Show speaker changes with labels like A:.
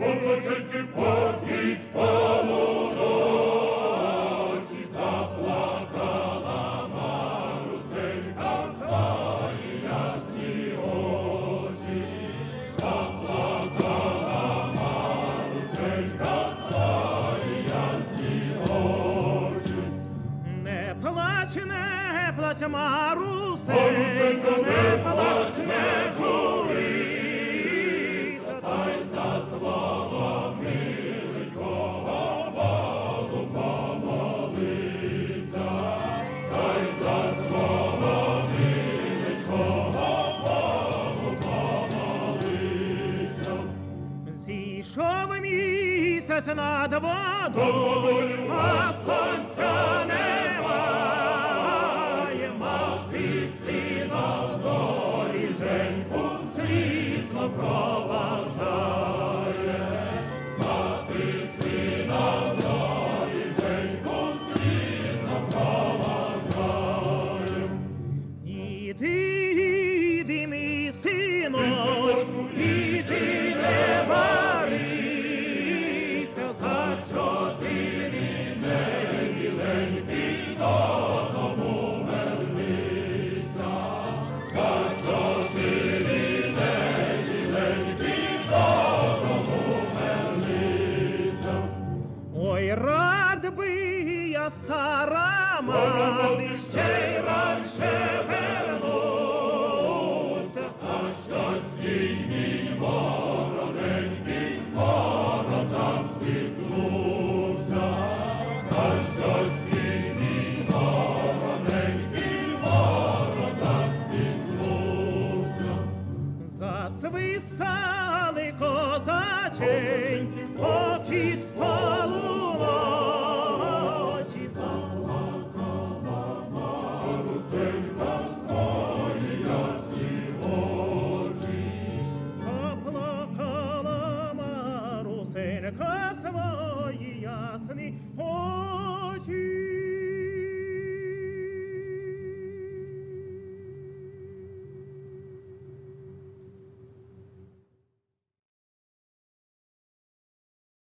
A: Розоченьки покіть спало ночі, заплакала Марусенька, свої ясні очі. Заплакала Марусенька, свої ясні очі.
B: Не плач, не плач, Марусенько, не плач, не зійшов місяць над водою, а сонця немає, мати сина доріженьку слізно проважає. Стара мати ще й раніше вернуться.
A: А щось мій вороненький ворота стикнувся, а щось мій вороненький ворота стикнувся.
B: Засвистали козаченьки, попід столу Марусенька свої ясні очі.